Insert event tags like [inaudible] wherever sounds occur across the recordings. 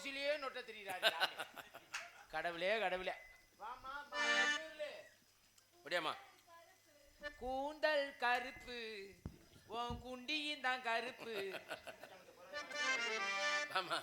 ஓசிலேயே நொட்ட தெரியுறாரு [laughs] கடவுளே கடவுளே. அப்படியாம்மா? கூந்தல் கருப்பு உன் குண்டியும் தான் கருப்பு. ஆமா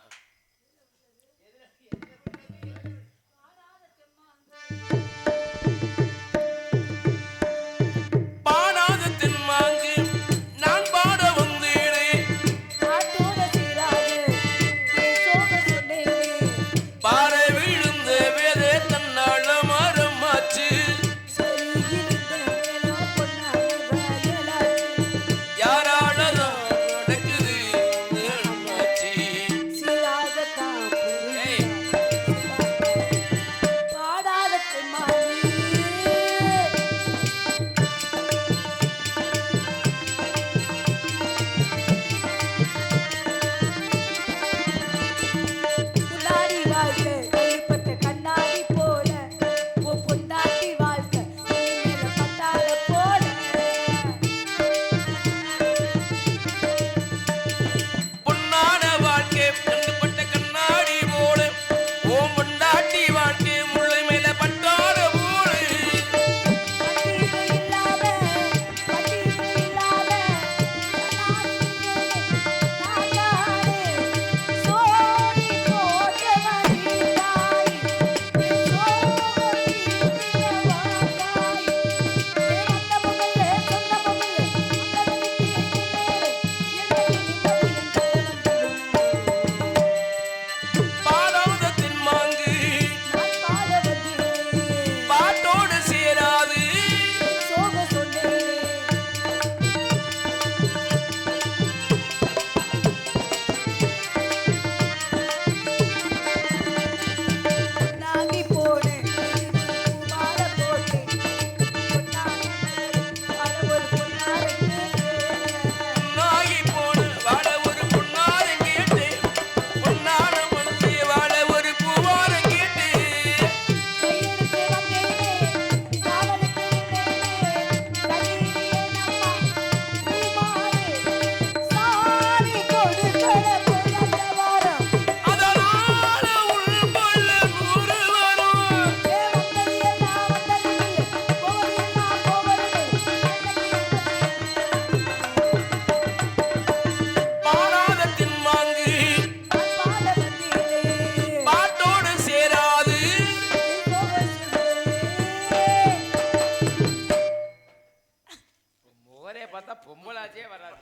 பொம்மலாச்சே வராது.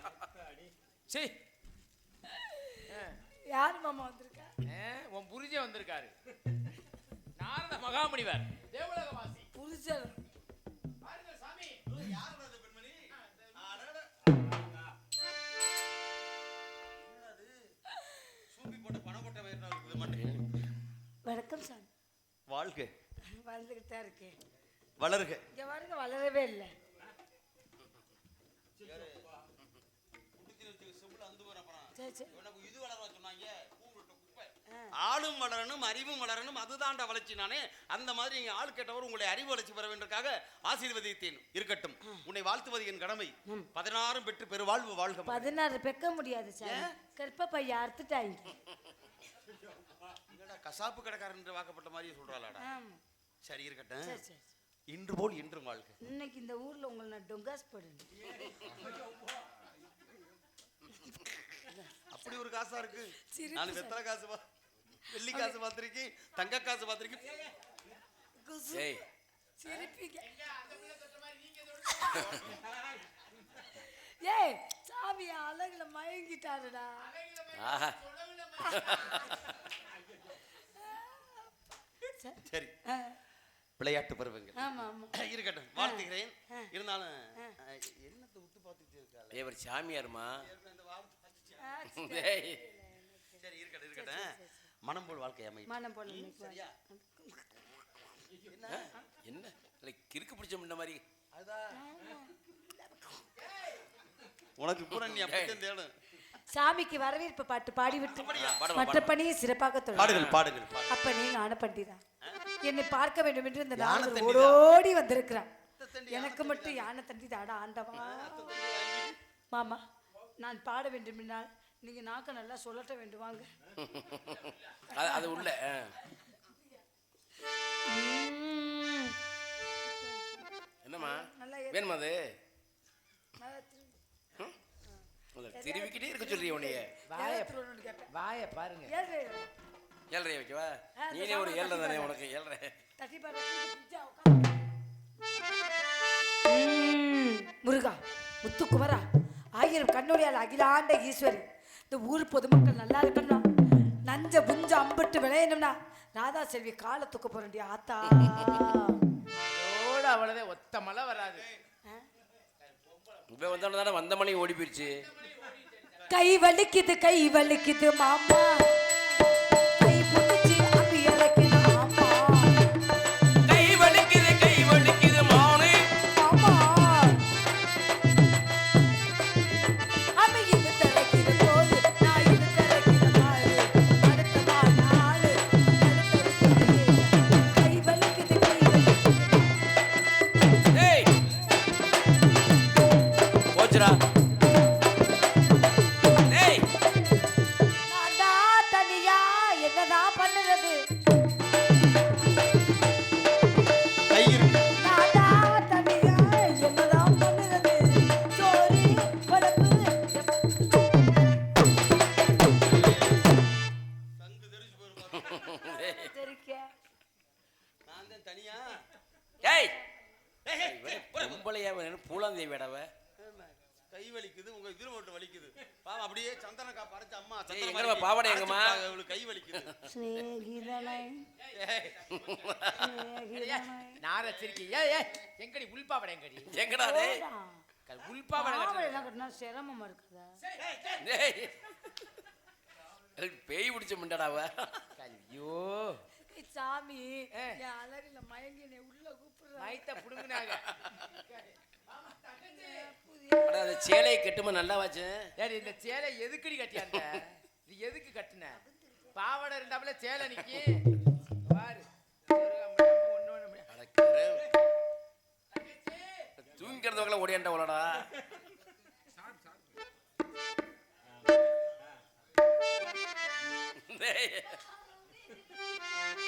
சீ. யார் மாமா வந்திருக்கா? உன் புரிஜே வந்திருக்காரு. நாரத மகாமுனிவர். தேவலோக வாசி புருஷன். பாருங்க சாமி. வணக்கம் சாமி. வாழ்க. வளர்ந்துக்கிட்டு தான் இருக்கேன். வளர்க. இங்க பாருங்க வளரவே இல்லை. ஆளும் வளரணும் அறிவும் வளரணும் அதுதான்டா வளர்ச்சி நானே. அந்த மாதிரி நீங்க ஆள் கேட்டவர் உங்களை அறிவு வளர்ச்சி பெற வேண்டியதற்காக ஆசீர்வதித்தேன். இருக்கட்டும். உன்னை வாழ்த்துவது என் கடமை. பதினாறும் பெற்று பெருவாழ்வு வாழ்க பதினாறு பெக்க முடியாது சார் கற்ப பைய அறுத்துட்டாங்க. கசாப்பு கடைக்காரன் என்று வாக்கப்பட்ட மாதிரியே சொல்றாளாடா. சரி இருக்கட்டும். இன்று போல் இன்றும் வாழ்க. இன்னைக்கு இந்த ஊர்ல உங்களை நான் டொங்காஸ் போடணும் அப்படி ஒரு காசா இருக்கு? நான் வெத்தலை காசு பா வெள்ளி காசு பார்த்திருக்கேன் தங்க காசு பார்த்திருக்கேன் ஏய் ஏய். [laughs] சாமி அழகுல மயங்கிட்டாருடா. சரி. விளையாட்டு பருவங்கள். [coughs] இருக்கட்டும் வாழ்த்துகிறேன். இருந்தாலும் என்னத்தை உத்து பார்த்துட்டு இருக்காள்? தேவர் சாமியாருமா? [laughs] சரி. இருக்கட்டும் இருக்கட்டும். மனம் போல் வாழ்க்கை அமை மனம் போல. சரியா? என்ன? இல்லை கிறுக்கு பிடிச்ச முன்ன மாதிரி. உனக்கு பூரா நீ அப்படித்தான் தேடும். சாமிக்கு வரவேற்பு பாட்டு பாடிவிட்டு மற்ற. பணியை சிறப்பாக பாடுங்கள் பாடுங்கள். அப்ப நீங்க ஆன பண்டிதா. என்னை பார்க்க வேண்டும் என்று இந்த நாள்? ஓடோடி வந்திருக்கிறான் எனக்கு மட்டும் யானை தண்டி தாடா ஆண்டவா. மாமா. நான் பாட வேண்டும் என்றால் நீங்க நாக்க நல்லா சொல்லட்ட வேண்டும் வாங்க. அது அது உள்ள. என்னம்மா. வேணுமா அது? திருவிக்கிட்டே இருக்க சொல்றிய உன்னைய. வாய. வாய பாருங்க. ஏழ்றைய வைக்கவா? நீனே ஒரு ஏழ்ரை தானே உனக்கு. ம், முருகா முத்துக்குமரா ஆயிரம் கண்ணுடையால் அகிலாண்ட ஈஸ்வரி. இந்த ஊர் பொதுமக்கள் நல்லா இருக்கணும்னா நஞ்ச புஞ்ச அம்பிட்டு விளையணும்னா ராதா செல்வி காலை தூக்க போறேன்டி ஆத்தா. அதோட அவ்வளவுதான் ஒத்த மழை வராது. இப்போ வந்தோடனே தானே வந்த மணி ஓடி போயிடுச்சு கை வலிக்குது கை வலிக்குது மாமா. சிரிக்கி ஏ ஏ எங்கடி உள்பாவடை எங்கடி? எங்கடா உள்பாவடை கட்டுறது. எல்லாம் கட்டினா சிரமமா இருக்குதா? டேய் பேய் பிடிச்ச முண்டடாவ ஐயோ ஏய் சாமி ஏ. என் மயங்கி என்னை உள்ள கூப்பிடுறா. மைத்த புடுங்குனாங்க. அட அந்த சேலையை கெட்டுமா நல்லா வச்சேன் ஏடி இந்த சேலை எதுக்குடி கட்டியாந்த இது எதுக்கு கட்டுன? பாவாடை இருந்தாப்புல சேலை நிக்கி. பாரு தூங்கிறதவங்கள ஓடியாண்ட உலடா. பாவில்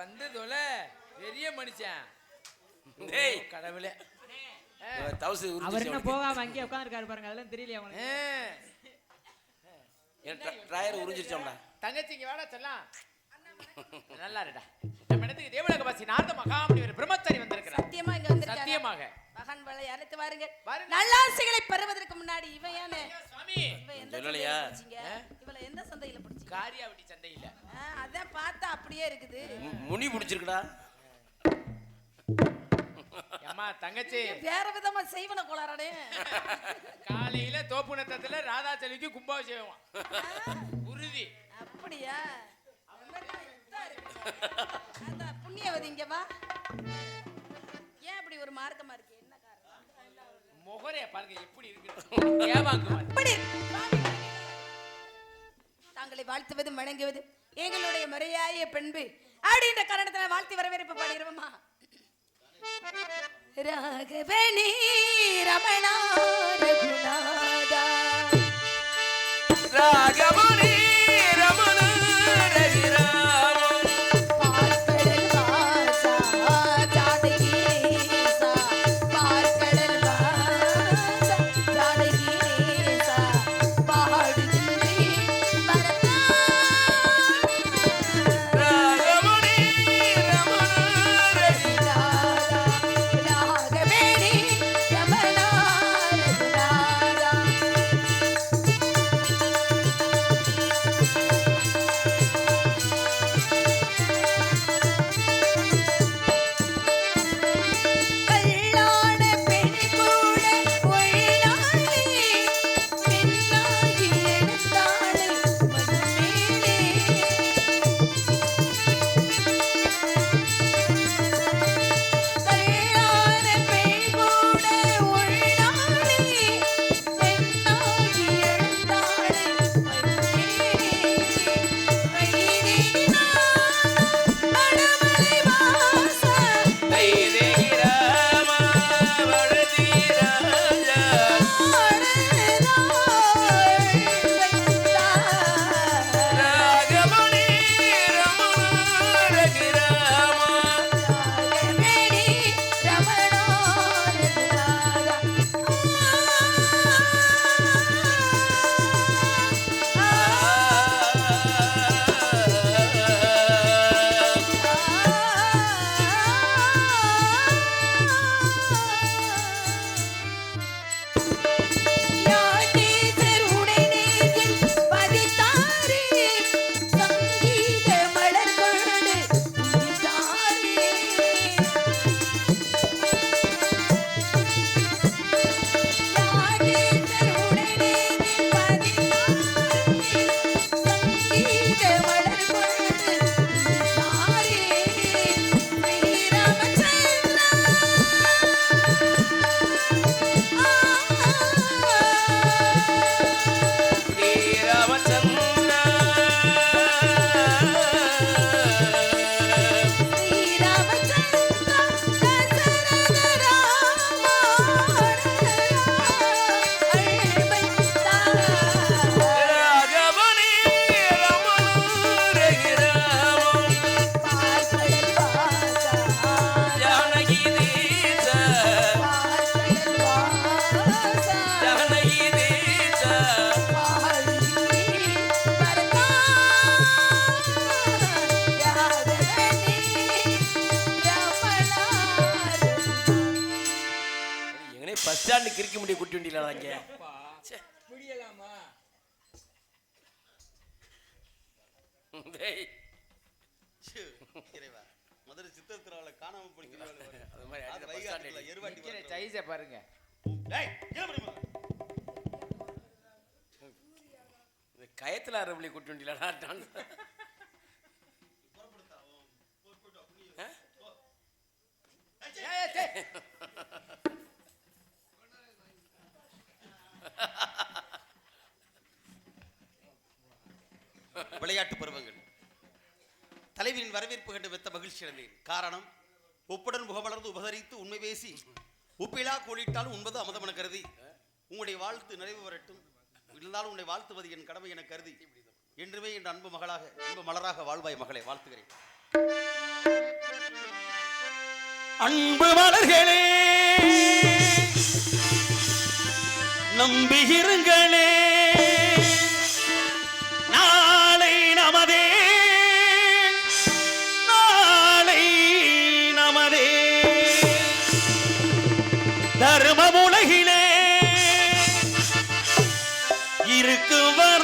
நீ வந்து தொலை பெரிய மனுஷன் டேய் கடவுளே அவர் என்ன அவனுக்கு. போகாம அங்கேயே உட்காந்துருக்காரு பாருங்க அதெல்லாம் ஆ. என் ட்ராயர் உறிஞ்சிருச்சாம்டா. தங்கச்சி இங்க வாடா செல்லாம். நல்லா இருடா. இடத்துக்கு தேவலோக வாசி நாரத மகாமுனிவர் பிரம்மச்சாரி வந்திருக்கிறார். சத்தியமா இங்க வந்திருக்காரு சத்தியமாக. மகன் வளை அழைத்து வாருங்க வாருங்க. நல்லாசிகளை பெறுவதற்கு முன்னாடி இவன் ஏனே சுவாமி. சொல்லலையா? இவளை எந்த சந்தையில பிடிச்சீங்க? காரியாவட்டி சந்தையில. அதான் பார்த்தா அப்படியே இருக்குது. முனி பிடிச்சிருக்குடா. அம்மா தங்கச்சி. வேற விதமா செய்வன கோளாறானே. காலையில தோப்பு நத்தத்துல ராதா செல்விக்கு கும்பாபிஷேகம் உறுதி. அப்படியா? புண்ணியவதி இங்க வா. ஏன் அப்படி ஒரு மார்க்கமா இருக்கு? என்ன காரணம்? முகரே பாருங்க எப்படி இருக்கு சுவாமி, தாங்களை வாழ்த்துவது வணங்குவது எங்களுடைய மரியாய பண்பு அப்படின்ற காரணத்துல வாழ்த்தி வரவேற்பு பாடிடுவோமா ராகவனி ரமணா ரகுநாதா ராகமணி bus stand வைகாட்டுல அடி. எருவாட்டி நிக்கிற பறக்குற. சைஸை பாருங்க முதல்ல. கயத்துல அரவழி குட்டி வண்டியில டான்ஸ் ஏய், ஏய், டேய். விளையாட்டு பருவங்கள் தலைவரின் வரவேற்பு கண்டு வெத்த மகிழ்ச்சி அடைந்தேன். காரணம் உப்புடன் முகமலர்ந்து உபகரித்து உண்மை பேசி உப்பிலா கோடிட்டாலும் உண்பது அமுதமென கருதி உங்களுடைய வாழ்த்து நிறைவு வரட்டும். இருந்தாலும் உன்னை வாழ்த்துவது என் கடமை என கருதி என்றுமே என் அன்பு மகளாக அன்பு மலராக வாழ்வாய் மகளை வாழ்த்துகிறேன். அன்பு மலர்களே நம்பியிருங்களே தர்ம உலகிலே இருக்கும் வரையிலே